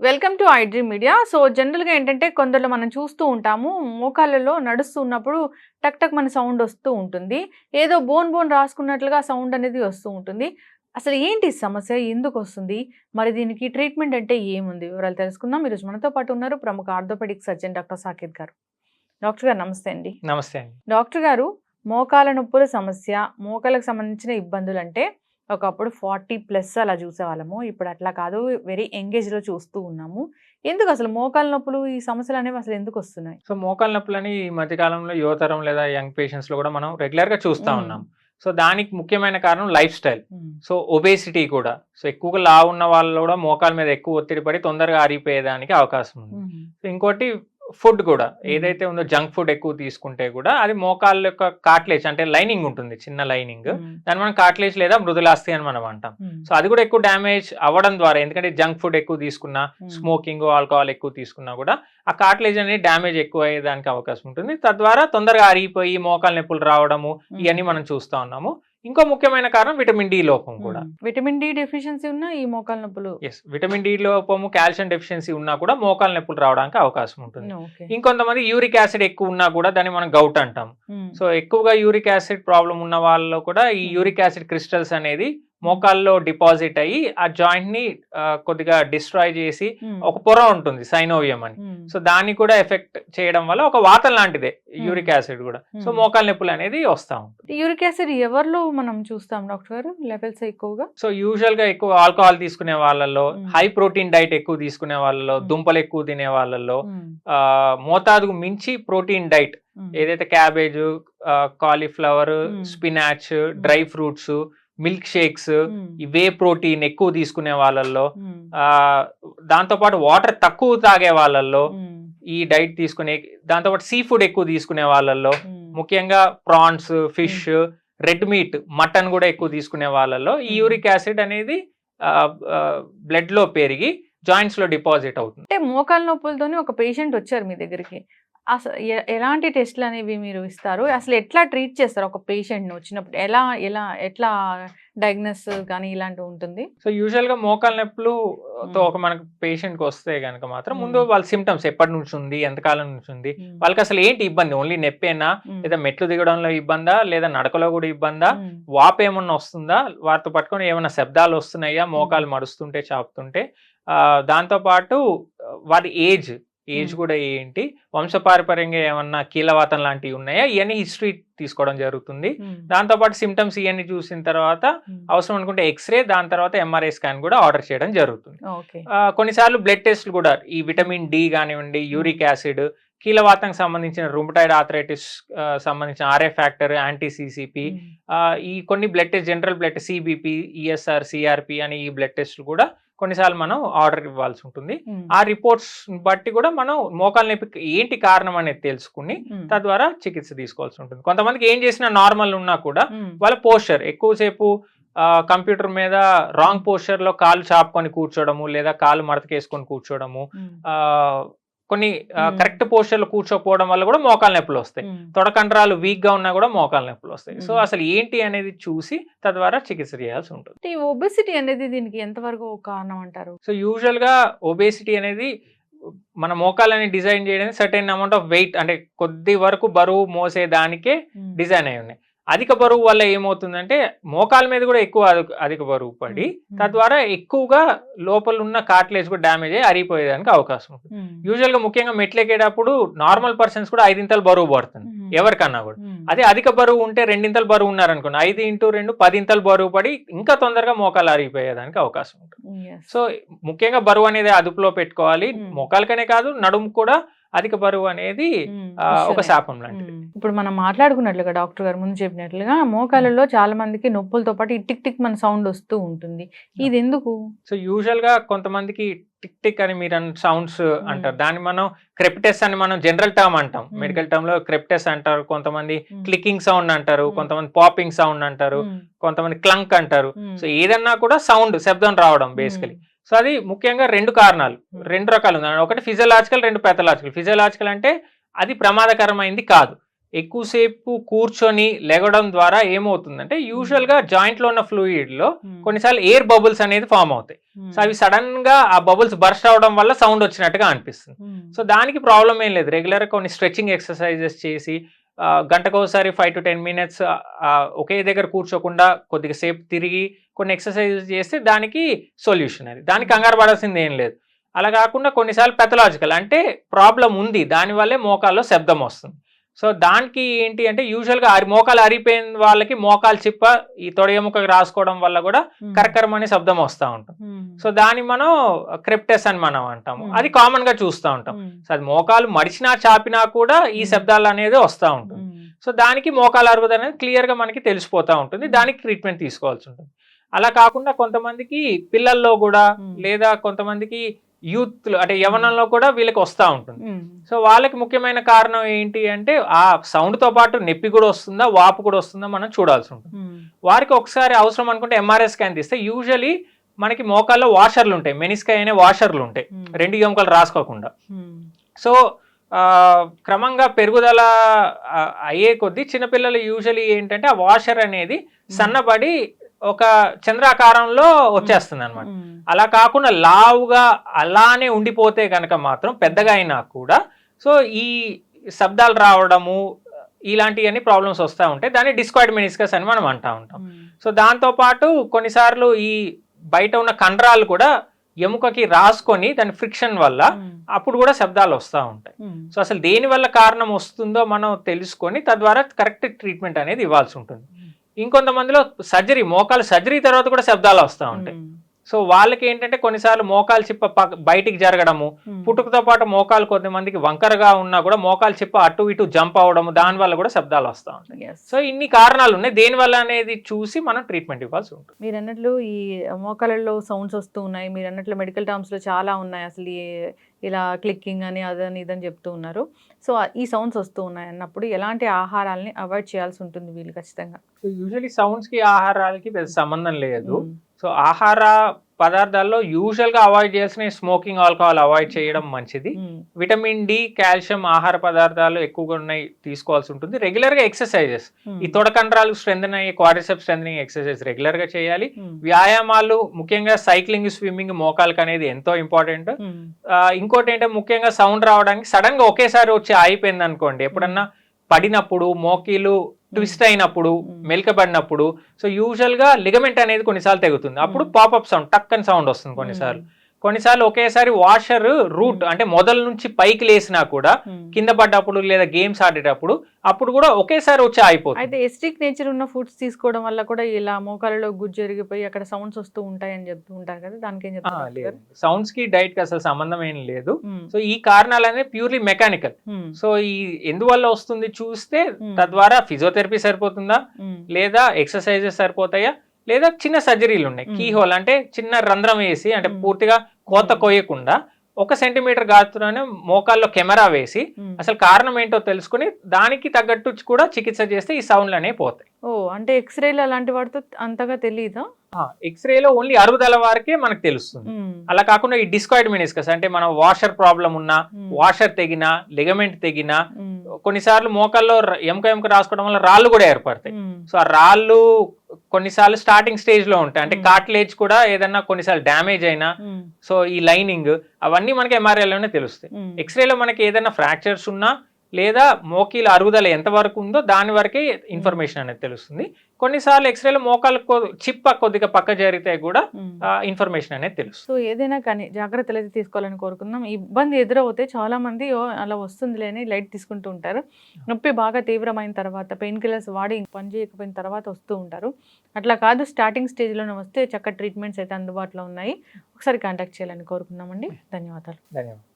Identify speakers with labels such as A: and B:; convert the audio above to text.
A: Welcome to iDream media so జనరల్గా ఏంటంటే కొందరిలో మనం చూస్తూ ఉంటాము మోకాళ్ళలో నడుస్తూ ఉన్నప్పుడు టక్ టక్ మన సౌండ్ వస్తూ ఉంటుంది. ఏదో బోన్ బోన్ రాసుకున్నట్లుగా సౌండ్ అనేది వస్తూ ఉంటుంది. అసలు ఏంటి సమస్య? ఎందుకు వస్తుంది? మరి దీనికి ట్రీట్మెంట్ అంటే ఏముంది? వివరాలు తెలుసుకుందాం. ఈరోజు మనతో పాటు ఉన్నారు ప్రముఖ ఆర్థోపెడిక్ సర్జన్ డాక్టర్ సాకేత్ గారు. డాక్టర్ గారు నమస్తే అండి.
B: నమస్తే అండి.
A: డాక్టర్ గారు మోకాల నొప్పుల సమస్య మోకాలకు సంబంధించిన ఇబ్బందులు అంటే ఒకప్పుడు ఫార్టీ ప్లస్ అలా చూసేవాళ్ళము. ఇప్పుడు అట్లా కాదు. వెరీ ఎంగేజ్లో చూస్తూ ఉన్నాము. ఎందుకు అసలు మోకాల నొప్పులు ఈ సమస్యలు అనేవి అసలు ఎందుకు వస్తున్నాయి?
B: సో మోకాల నొప్పులని ఈ మధ్యకాలంలో యువతరం లేదా యంగ్ పేషెంట్స్లో కూడా మనం రెగ్యులర్గా చూస్తూ. ఉన్నాం. సో దానికి ముఖ్యమైన కారణం లైఫ్ స్టైల్. సో ఒబేసిటీ కూడా. సో ఎక్కువగా లా ఉన్న వాళ్ళు కూడా మోకాల మీద ఎక్కువ ఒత్తిడి పడి తొందరగా ఆరిపోయేదానికి అవకాశం ఉంది. ఇంకోటి ఫుడ్ కూడా. ఏదైతే ఉందో జంక్ ఫుడ్ ఎక్కువ తీసుకుంటే కూడా అది మోకాళ్ళ యొక్క కాట్లేజ్ అంటే లైనింగ్ ఉంటుంది చిన్న లైనింగ్. దాన్ని మనం కాట్లేజ్ లేదా మృదులాస్తి అని మనం అంటాం. సో అది కూడా ఎక్కువ డ్యామేజ్ అవ్వడం ద్వారా ఎందుకంటే జంక్ ఫుడ్ ఎక్కువ తీసుకున్నా స్మోకింగ్ ఆల్కహాల్ ఎక్కువ తీసుకున్నా కూడా ఆ కార్టిలేజ్ అనేది డ్యామేజ్ ఎక్కువ అయ్యేదానికి అవకాశం ఉంటుంది. తద్వారా తొందరగా అరిగిపోయి మోకాలు నొప్పులు రావడము ఇవన్నీ మనం చూస్తా ఉన్నాము. ఇంకో ముఖ్యమైన కారణం విటమిన్ డి లోపం కూడా.
A: విటమిన్ డి డెఫిషియన్సీ ఉన్న ఈ మోకాల నొప్పులు.
B: ఎస్ విటమిన్ డి లోపము కాల్షియం డెఫిషియన్సీ ఉన్నా కూడా మోకాలు నొప్పులు రావడానికి అవకాశం ఉంటుంది. ఇంకొంతమంది యూరిక్ యాసిడ్ ఎక్కువ ఉన్నా కూడా దాన్ని మనం గౌట్ అంటాం. సో ఎక్కువగా యూరిక్ యాసిడ్ ప్రాబ్లం ఉన్న వాళ్ళలో కూడా ఈ. యూరిక్ యాసిడ్ క్రిస్టల్స్ అనేది మోకాల్లో డిపాజిట్ అయ్యి ఆ జాయింట్ని కొద్దిగా డిస్ట్రాయ్ చేసి ఒక పొర ఉంటుంది సైనోవియం అని. సో దాన్ని కూడా ఎఫెక్ట్ చేయడం వల్ల ఒక వాతం లాంటిదే యూరిక్ యాసిడ్ కూడా. సో. మోకాలు నొప్పులు అనేది వస్తా ఉంటుంది.
A: యూరిక్ యాసిడ్ ఎవరిలో మనం చూస్తాం డాక్టర్ గారు? లెవెల్స్ ఎక్కువగా?
B: సో యూజువల్గా ఎక్కువ ఆల్కహాల్ తీసుకునే వాళ్ళలో. హై ప్రోటీన్ డైట్ ఎక్కువ తీసుకునే వాళ్ళలో. దుంపలు ఎక్కువ తినే వాళ్ళలో మోతాదుకు మించి ప్రోటీన్ డైట్. ఏదైతే cabbage cauliflower. Spinach dry fruits milkshakes whey protein ఎక్కువ తీసుకునే వాళ్ళల్లో దాంతోపాటు వాటర్ తక్కువ తాగే వాళ్ళల్లో ఈ డైట్ తీసుకునే దాంతోపాటు సీ ఫుడ్ ఎక్కువ తీసుకునే వాళ్ళల్లో ముఖ్యంగా prawns fish red meat mutton కూడా ఎక్కువ తీసుకునే వాళ్ళలో ఈ. యూరిక్ యాసిడ్ అనేది బ్లడ్లో పెరిగి జాయింట్స్లో డిపాజిట్ అవుతుంది.
A: అంటే మోకాల నొప్పులతోని ఒక పేషెంట్ వచ్చారు మీ దగ్గరికి. అసలు ఎలాంటి టెస్ట్లు అనేవి మీరు ఇస్తారు? అసలు ఎట్లా ట్రీట్ చేస్తారు ఒక పేషెంట్ని వచ్చినప్పుడు? ఎలా ఎలా ఎట్లా డయాగ్నోస్ కానీ ఇలాంటివి ఉంటుంది?
B: సో యూజువల్గా మోకాల నొప్పులు తో. ఒక మనకు పేషెంట్కి వస్తే గనక మాత్రం. ముందు వాళ్ళ సిమ్టమ్స్ ఎప్పటి నుంచి ఉంది ఎంతకాలం నుంచి ఉంది? వాళ్ళకి అసలు ఏంటి ఇబ్బంది? ఓన్లీ నొప్పేనా? లేదా మెట్లు దిగడంలో ఇబ్బందా? లేదా నడకలో కూడా ఇబ్బందా? వాపు ఏమన్నా వస్తుందా? వాటితో పట్టుకొని ఏమైనా శబ్దాలు వస్తున్నాయా? మోకాలు మడుస్తుంటే చాపుతుంటే? దాంతోపాటు వారి ఏజ్ ఏజ్. కూడా ఏంటి? వంశపారపర్యంగా ఏమన్నా కీలవాతం లాంటివి ఉన్నాయా? ఇవన్నీ హిస్టరీ తీసుకోవడం జరుగుతుంది. దాంతోపాటు సిమ్టమ్స్ ఇవన్నీ చూసిన తర్వాత అవసరం అనుకుంటే ఎక్స్రే దాని తర్వాత ఎంఆర్ఐ స్కాన్ కూడా ఆర్డర్ చేయడం జరుగుతుంది. కొన్నిసార్లు బ్లడ్ టెస్ట్లు కూడా ఈ విటమిన్ డి కానివ్వండి యూరిక్ యాసిడ్ కీలవాతంకి సంబంధించిన రుమటైడ్ ఆథరైటిస్ సంబంధించిన RA factor anti CCP
A: um,
B: ఈ కొన్ని blood test general blood CBP ESR CRP అని ఈ బ్లడ్ టెస్ట్లు కూడా కొన్నిసార్లు మనం ఆర్డర్ ఇవ్వాల్సి ఉంటుంది. ఆ రిపోర్ట్స్ బట్టి కూడా మనం మోకాలు నొప్పికి ఏంటి కారణం అనేది తెలుసుకుని తద్వారా చికిత్స తీసుకోవాల్సి ఉంటుంది. కొంతమందికి ఏం చేసినా నార్మల్ ఉన్నా కూడా వాళ్ళ పోస్చర్ ఎక్కువసేపు కంప్యూటర్ మీద రాంగ్ పోస్చర్లో కాలు చాపుకొని కూర్చోవడము లేదా కాలు మడతకేసుకొని ఆ, కొన్ని. కరెక్ట్ పోస్చర్లో కూర్చోకపోవడం వల్ల కూడా మోకాలు నొప్పులు వస్తాయి. తొడకండరాలు వీక్గా ఉన్నా కూడా మోకాలు నొప్పులు వస్తాయి. సో. అసలు ఏంటి అనేది చూసి తద్వారా చికిత్స చేయాల్సి ఉంటుంది.
A: ఈ ఒబెసిటీ అనేది దీనికి ఎంతవరకు కారణం అంటారు?
B: సో యూజువల్గా ఒబేసిటీ అనేది మన మోకాలని డిజైన్ చేయడానికి సర్టెన్ అమౌంట్ ఆఫ్ వెయిట్ అంటే కొద్ది వరకు బరువు మోసే దానికే డిజైన్ అయి ఉన్నాయి. అధిక బరువు వల్ల ఏమవుతుందంటే మోకాల మీద కూడా ఎక్కువ అధిక- బరువు పడి తద్వారా ఎక్కువగా లోపల ఉన్న కార్టిలేజ్ కూడా డ్యామేజ్ అయ్యి అరిగిపోయేదానికి అవకాశం ఉంటుంది. యూజువల్గా ముఖ్యంగా మెట్లెక్కేటప్పుడు నార్మల్ పర్సన్స్ కూడా ఐదింతలు బరువు పడుతుంది. ఎవరికన్నా కూడా. అదే అధిక బరువు ఉంటే రెండింతలు బరువు ఉన్నారనుకోండి ఐదు ఇంటూ రెండు పదింతలు బరువు పడి ఇంకా తొందరగా మోకాలు అరిగిపోయేదానికి అవకాశం ఉంటుంది. సో ముఖ్యంగా బరువు అనేది అదుపులో పెట్టుకోవాలి. మోకాలకనే కాదు నడుము కూడా అధిక బరువు అనేది ఒక. శాపం లాంటిది.
A: ఇప్పుడు మనం మాట్లాడుకున్నట్లుగా డాక్టర్ గారు ముందు చెప్పినట్లుగా మోకాలలో చాలా మందికి నొప్పులతో పాటు టిక్ టిక్ మన సౌండ్ వస్తూ ఉంటుంది. ఇది ఎందుకు
B: సో యూజువల్గా కొంతమందికి టిక్ టిక్ అని మీరు సౌండ్స్ అంటారు. దాన్ని మనం క్రెప్టెస్ అని మనం జనరల్ టర్మ్ అంటాం. మెడికల్ టర్మ్లో క్రెప్టెస్ అంటారు. కొంతమంది క్లికింగ్ సౌండ్ అంటారు. కొంతమంది పాపింగ్ సౌండ్ అంటారు. కొంతమంది క్లంక్ అంటారు. సో ఏదన్నా కూడా సౌండ్ శబ్దం రావడం బేసికలీ. సో అది ముఖ్యంగా రెండు కారణాలు. రెండు రకాలు ఉన్నాయి. ఒకటి ఫిజియలాజికల్ రెండు పెథలాజికల్ ఫిజియలాజికల్ అంటే అది ప్రమాదకరమైంది కాదు. ఎక్కువసేపు కూర్చొని లెగడం ద్వారా ఏమవుతుందంటే యూజువల్గా జాయింట్లో ఉన్న ఫ్లూయిడ్లో కొన్నిసార్లు ఎయిర్ బబుల్స్ అనేది ఫామ్ అవుతాయి. సో అవి సడన్గా ఆ బబుల్స్ బర్స్ట్ అవడం వల్ల సౌండ్ వచ్చినట్టుగా అనిపిస్తుంది. సో దానికి ప్రాబ్లం ఏం లేదు. రెగ్యులర్ కొన్ని స్ట్రెచింగ్ ఎక్సర్సైజెస్ చేసి గంటకోసారి ఫైవ్ టు టెన్ మినిట్స్ ఒకే దగ్గర కూర్చోకుండా కొద్దిగా సేపు తిరిగి కొన్ని ఎక్సర్సైజెస్ చేస్తే దానికి సొల్యూషన్ అది. దానికి కంగారు పడాల్సింది ఏం లేదు. అలా కాకుండా కొన్నిసార్లు పెథలాజికల్ అంటే ప్రాబ్లం ఉంది దానివల్లే మోకాల్లో శబ్దం వస్తుంది. సో దానికి ఏంటి అంటే యూజువల్గా అరి మోకాలు అరిపోయిన వాళ్ళకి మోకాలు చిప్ప ఈ తొడ ఎముకకి రాసుకోవడం వల్ల కూడా కరకరం అనే శబ్దం వస్తూ ఉంటుంది. సో దాన్ని మనం క్రిప్టెస్ అని మనం అంటాము. అది కామన్గా చూస్తూ ఉంటాం. సో అది మోకాలు మడిచినా చాపినా కూడా ఈ. శబ్దాలు అనేది వస్తూ ఉంటుంది. సో దానికి మోకాలు అరుగుదల అనేది క్లియర్గా మనకి తెలిసిపోతూ ఉంటుంది. దానికి ట్రీట్మెంట్ తీసుకోవాల్సి ఉంటుంది. అలా కాకుండా కొంతమందికి పిల్లల్లో కూడా. లేదా కొంతమందికి యూత్ అంటే యవనంలో కూడా వీళ్ళకి వస్తూ ఉంటుంది. సో వాళ్ళకి ముఖ్యమైన కారణం ఏంటి అంటే ఆ సౌండ్తో పాటు నొప్పి కూడా వస్తుందా వాపు కూడా వస్తుందా మనం చూడాల్సి ఉంటుంది. వారికి ఒకసారి అవసరం అనుకుంటే ఎంఆర్ఐ స్కాన్ తీస్తే యూజువలీ మనకి మోకాల్లో వాషర్లు ఉంటాయి. మెనిస్కై అనే వాషర్లు ఉంటాయి. రెండు ఎముకలు రాసుకోకుండా. సో క్రమంగా పెరుగుదల అయ్యే కొద్దీ చిన్నపిల్లలు యూజువలీ ఏంటంటే ఆ వాషర్ అనేది సన్నబడి ఒక చంద్రాకారంలో వచ్చేస్తుంది అనమాట అలా కాకుండా లావుగా అలానే ఉండిపోతే కనుక మాత్రం పెద్దగా అయినా కూడా సో ఈ శబ్దాలు రావడము ఇలాంటివన్నీ ప్రాబ్లమ్స్ వస్తూ ఉంటాయి. దాన్ని డిస్క్వైడ్ మెనిస్కస్ అని మనం అంటా ఉంటాం. సో దాంతో పాటు కొన్నిసార్లు ఈ బయట ఉన్న కండరాలు కూడా ఎముకకి రాసుకొని దాని ఫ్రిక్షన్ వల్ల అప్పుడు కూడా శబ్దాలు వస్తూ ఉంటాయి. సో అసలు దేని వల్ల కారణం వస్తుందో మనం తెలుసుకొని తద్వారా కరెక్ట్ ట్రీట్మెంట్ అనేది ఇవ్వాల్సి ఉంటుంది. ఇంకొంతమందిలో సర్జరీ మోకాలు సర్జరీ తర్వాత కూడా శబ్దాలు వస్తూ ఉంటాయి. సో వాళ్ళకి ఏంటంటే కొన్నిసార్లు మోకాలు చిప్ప బయటికి జరగడము పుట్టుకతో పాటు మోకాలు కొంతమందికి వంకరగా ఉన్నా కూడా మోకాలు చిప్ప అటు ఇటు జంప్ అవ్వడము దాని వల్ల కూడా శబ్దాలు వస్తూ ఉంటాయి. సో ఇన్ని కారణాలు ఉన్నాయి. దేని వల్ల అనేది చూసి మనం ట్రీట్మెంట్ ఇవ్వాల్సి ఉంటుంది.
A: మీరు అన్నట్లు ఈ మోకాళ్ళలో సౌండ్స్ వస్తూ ఉన్నాయి. మీరు అన్నట్లు మెడికల్ టర్మ్స్లో చాలా ఉన్నాయి. అసలు ఇలా క్లిక్కింగ్ అని అదని ఇదని చెప్తూ ఉన్నారు. సో ఈ సౌండ్స్ వస్తూ ఉన్నాయి అన్నప్పుడు ఎలాంటి ఆహారాలని అవాయిడ్ చేయాల్సి ఉంటుంది వీళ్ళు ఖచ్చితంగా?
B: సో యూజువలీ సౌండ్స్కి ఆహారాలకి పెద్ద సంబంధం లేదు. సో ఆహార పదార్థాల్లో యూజువల్గా అవాయిడ్ చేసిన స్మోకింగ్ ఆల్కహాల్ అవాయిడ్ చేయడం మంచిది. విటమిన్ డి కాల్షియం ఆహార పదార్థాలు ఎక్కువగా ఉన్నాయి తీసుకోవాల్సి ఉంటుంది రెగ్యులర్గా ఎక్సర్సైజెస్. ఈ తొడ కండరాలు స్ట్రెంగ్ అయ్యే క్వారిసెప్ స్ట్రెంగ్ ఎక్సర్సైజ్ రెగ్యులర్గా చేయాలి. వ్యాయామాలు ముఖ్యంగా సైక్లింగ్ స్విమ్మింగ్ మోకాలకు అనేది ఎంతో ఇంపార్టెంట్. ఇంకోటి ఏంటంటే ముఖ్యంగా సౌండ్ రావడానికి సడన్గా ఒకేసారి వచ్చి ఆగిపోయింది అనుకోండి ఎప్పుడన్నా పడినప్పుడు మోకీలు ట్విస్ట్ అయినప్పుడు. మెలకబడినప్పుడు సో యూజువల్గా లిగమెంట్ అనేది కొన్నిసార్లు తెగుతుంది అప్పుడు. పాపప్ సౌండ్ టక్ అని సౌండ్ వస్తుంది కొన్నిసార్లు కొన్నిసార్లు ఒకేసారి వాషర్ రూట్ అంటే మొదల నుంచి పైకి లేసినా కూడా
A: మ్మ్.
B: కింద పడ్డప్పుడు లేదా గేమ్స్ ఆడేటప్పుడు అప్పుడు కూడా ఒకేసారి వచ్చి ఆగిపోతుంది
A: అయితే ఎస్టిక్ నేచర్ ఉన్న ఫుడ్స్ తీసుకోవడం వల్ల కూడా ఇలా మోకాలలో గుజ్జు జరిగిపోయి అక్కడ సౌండ్స్ వస్తూ ఉంటాయి అని చెప్తూ ఉంటారు కదా దానికి ఏం చెప్తారు
B: సౌండ్స్కి డైట్కి అసలు సంబంధం ఏం లేదు
A: మ్మ్.
B: సో ఈ కారణాలు అనేది ప్యూర్లీ మెకానికల్
A: మ్మ్.
B: సో ఈ ఎందువల్ల వస్తుంది చూస్తే. తద్వారా ఫిజియోథెరపీ సరిపోతుందా. లేదా ఎక్సర్సైజెస్ సరిపోతాయా లేదా చిన్న సర్జరీలు ఉన్నాయి
A: మ్మ్.
B: కీ హోల్ అంటే చిన్న రంధ్రం వేసి అంటే. పూర్తిగా కోత
A: మ్మ్.
B: కొయ్యకుండా ఒక సెంటీమీటర్ గాత్రనే మోకాల్లో కెమెరా వేసి. అసలు కారణం ఏంటో తెలుసుకుని దానికి తగ్గట్టు కూడా చికిత్స చేస్తే ఈ సౌండ్లు అనేవి పోతాయి
A: ఓ అంటే ఎక్స్రేలు అలాంటి వాటితో అంతగా తెలియదా
B: ఎక్స్రేలో ఓన్లీ అరుగుదల వారికే మనకు తెలుస్తుంది. అలా కాకుండా ఈ డిస్కాయిడ్ మినిస్కస్ అంటే మనం వాషర్ ప్రాబ్లం ఉన్నా. వాషర్ తెగినా లిగమెంట్ తెగినా. కొన్నిసార్లు మోకాల్లో ఎముక ఎముక రాసుకోవడం వల్ల రాళ్ళు కూడా ఏర్పడతాయి. సో ఆ రాళ్ళు కొన్నిసార్లు స్టార్టింగ్ స్టేజ్లో ఉంటాయి అంటే. కార్టిలేజ్ కూడా ఏదన్నా కొన్నిసార్లు డ్యామేజ్ అయినా. సో ఈ లైనింగ్ అవన్నీ మనకి MRI లోనే తెలుస్తాయి. ఎక్స్రేలో మనకి ఏదైనా ఫ్రాక్చర్స్ ఉన్నా లేదా మోకీల అరుగుదల ఎంత వరకు ఉందో దాని వరకే ఇన్ఫర్మేషన్ అనేది తెలుస్తుంది. కొన్నిసార్లు ఎక్స్రేలో మోకాలు చిప్ప కొద్దిగా పక్క జరిగితే కూడా. ఇన్ఫర్మేషన్ అనేది తెలుస్తుంది.
A: సో ఏదైనా కానీ జాగ్రత్తలు అయితే తీసుకోవాలని కోరుకుందాం. ఇబ్బంది ఎదురవుతే చాలా మంది "ఓ, అలా వస్తుందిలే అని లైట్ తీసుకుంటూ ఉంటారు. నొప్పి బాగా తీవ్రమైన తర్వాత పెయిన్ కిల్లర్స్ వాడి పని చేయకపోయిన తర్వాత వస్తూ ఉంటారు. అట్లా కాదు స్టార్టింగ్ స్టేజ్లోనే వస్తే చక్కటి ట్రీట్మెంట్స్ అయితే అందుబాటులో ఉన్నాయి. ఒకసారి కాంటాక్ట్ చేయాలని కోరుకున్నామండి ధన్యవాదాలు.
B: ధన్యవాదాలు.